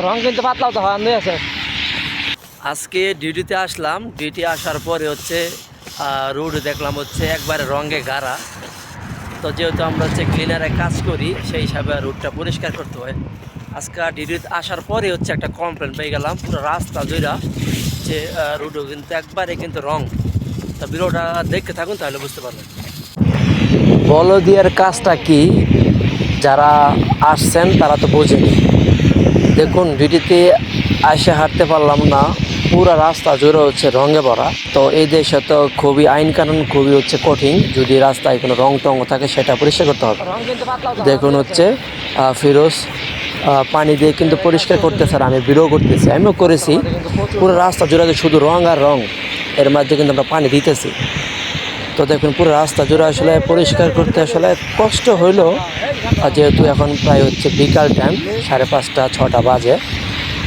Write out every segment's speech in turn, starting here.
রং কিন্তু পাতলাও তো দিয়ে আছে। আজকে ডিউটিতে আসলাম ডিউটি আসার পরে হচ্ছে রোড দেখলাম হচ্ছে একবারে রঙে গাড়া তো যেহেতু আমরা হচ্ছে ক্লিনারে কাজ করি সেই হিসাবে রোডটা পরিষ্কার করতে হয়। আজকে ডিউটিতে আসার পরে হচ্ছে একটা কমপ্লেন পেয়ে গেলাম পুরো রাস্তা জুড়া যে রোডও কিন্তু একবারে কিন্তু রং। তা ভিডিওটা দেখতে থাকুন তাহলে বুঝতে পারবেন। বলদিয়ার কাজটা কি? যারা আসছেন তারা তো বোঝেনি। দেখুন ডিউটিতে আসে হাঁটতে পারলাম না। পুরো রাস্তা জুড়ে হচ্ছে রঙে ভরা। তো এই দেশে তো খুবই আইন কানুন খুবই হচ্ছে কঠিন। যদি রাস্তায় কোনো রং টং থাকে, সেটা পরিষ্কার করতে হবে। দেখুন হচ্ছে ফিরোজ পানি দিয়ে কিন্তু পরিষ্কার করতেছে আর আমি বিরো করতেছি, আমিও করেছি। পুরো রাস্তা জুড়ে শুধু রং আর রং। এর মধ্যে কিন্তু আমরা পানি দিতেছি। তো দেখুন, পুরো রাস্তা জুড়ে আসলে পরিষ্কার করতে আসলে কষ্ট হইল। আর যেহেতু এখন প্রায় হচ্ছে বিকাল টাইম সাড়ে পাঁচটা, ছটা বাজে,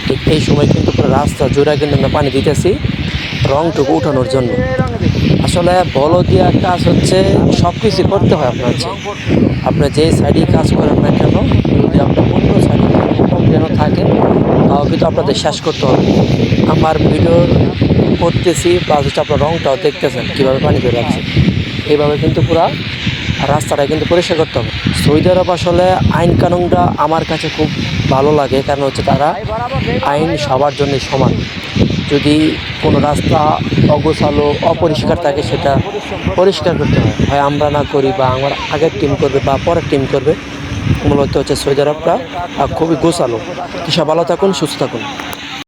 ঠিক এই সময় কিন্তু পুরো রাস্তা জুড়ে কিন্তু আমরা পানি দিতেছি রংটুকু উঠানোর জন্য। আসলে বলো দিয়া কাজ হচ্ছে সব কিছু করতে হয় আপনার আপনার আপনি যে সাইডে কাজ করেন না কেন, যদি আপনার অন্য সাইডে যেন থাকে তাও কিন্তু আপনাদের শেষ করতে হবে। আমার ভিডিও করতেছি প্লাস হচ্ছে আপনার রংটাও দেখতেছেন, কীভাবে পানি ধরে আছে এইভাবে কিন্তু পুরা রাস্তাটা কিন্তু পরিষ্কার করতে হবে। সৌদি আরব আসলে আইন কানুনটা আমার কাছে খুব ভালো লাগে, কারণ হচ্ছে তারা আইন সবার জন্য সমান। যদি কোনো রাস্তা অগোছালো, অপরিষ্কার থাকে, সেটা পরিষ্কার করতে হয়। হয় আমরা না করি বা আমার আগের টিম করবে বা পরের টিম করবে মূলত হচ্ছে সৌদি আরবটা খুবই গোছালো। সব ভালো থাকুন সুস্থ থাকুন।